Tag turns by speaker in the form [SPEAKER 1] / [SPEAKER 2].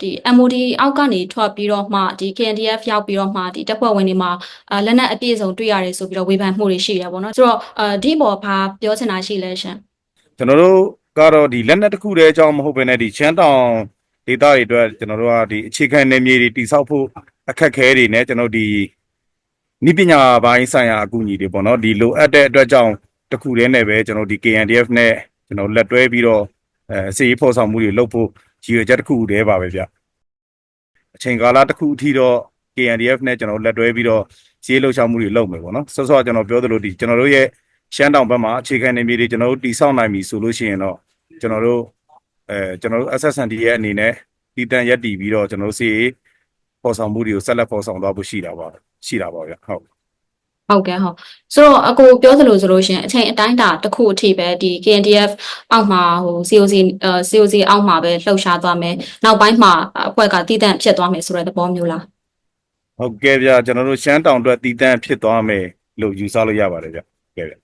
[SPEAKER 1] ဒီ MOD အောက်ကနေထွက်ပြီးတော့မှဒီ KNDF ရောက်ပြီးတော့မှဒီတပ်ဖွဲ့ဝင်တွေမှာအာလက်နက်အပြည့်စုံတွေ့ရတယ်ဆိုပြီးတော့ဝေဖန်မှုတွေရှိတယ်ပေါ့နော်ဆိုတော့အာဒီပေါ်ဘာပြောချင်တာရှိလဲရှင်
[SPEAKER 2] ကျွန်တော်တို့ကတော့ဒီလက်နက်တစ်ခုတည်းအကြောင်းမဟုတ်ဘဲနဲ့ဒီချမ်းတောင်ဒေသတွေအတွက်ကျွန်တော်တို့ကဒီအခြေခံနယ်မြေတွေတိစောက်ဖို့အခက်ခဲတွေနဲ့ကျွန်တော်တို့ဒီနိပညာပိုင်းဆိုင်ရာအကူအညီတွေပေါ့နော်ဒီလိုအပ်တဲ့အတွက်ကြောင့်တစ်ခုတည်းနဲ့ပဲကျွန်တော်ဒီ KNDF နဲ့ကျွန်တော်လက်တွဲပြီးတော့အဲအစီအဖော်ဆောင်မှုတွေလုပ်ဖို့ ရည်ရွယ်ချက်တစ်ခုတည်းပါပဲဗျအချိန်ကာလတစ်ခုအထိတော့ KNDF နဲ့ကျွန်တော်လက်တွဲပြီးတော့စီးလှုပ်ရှားမှုတွေလုပ်မယ်ပေါ့နော်ဆော့ဆော့ကျွန်တော်ပြောသလိုဒီကျွန်တော်တို့ရဲ့ရှမ်းတောင်ဘက်မှာအခြေခံနေမြေတွေကျွန်တော်တို့တိစောက်နိုင်ပြီဆိုလို့ရှိရင်တော့ကျွန်တော်တို့အဲကျွန်တော်တို့ SSND ရဲ့အနေနဲ့တည်တံ့ရက်တည်ပြီးတော့ကျွန်တော်တို့စီပေါ်ဆောင်မှုတွေကိုဆက်လက်ပေါ်ဆောင်သွားဖို့ရှိတာပါရှိတာပါဗျဟုတ်
[SPEAKER 1] ဟုတ်ကဲ့ဟုတ်ဆိုတော့အကိုပြောသလိုဆိုလို့ရှရင်အချိန်အတိုင်းအတာတစ်ခုအထိပဲဒီ KNDF အောက်မှာဟို COC အဲ COC အောက်မှာပဲလှုပ်ရှားသွားမယ်နောက်ပိုင်းမှာအဖွဲ့ကတည်တံ့ဖြစ်သွားမယ်ဆိုတဲ့သဘောမျိုးလား
[SPEAKER 2] ဟုတ်ကဲ့ဗျကျွန်တော်တို့ရှမ်းတောင်အတွက်တည်တံ့ဖြစ်သွားမယ်လို့ယူဆလို့ရပါတယ်ဗျကဲဗျ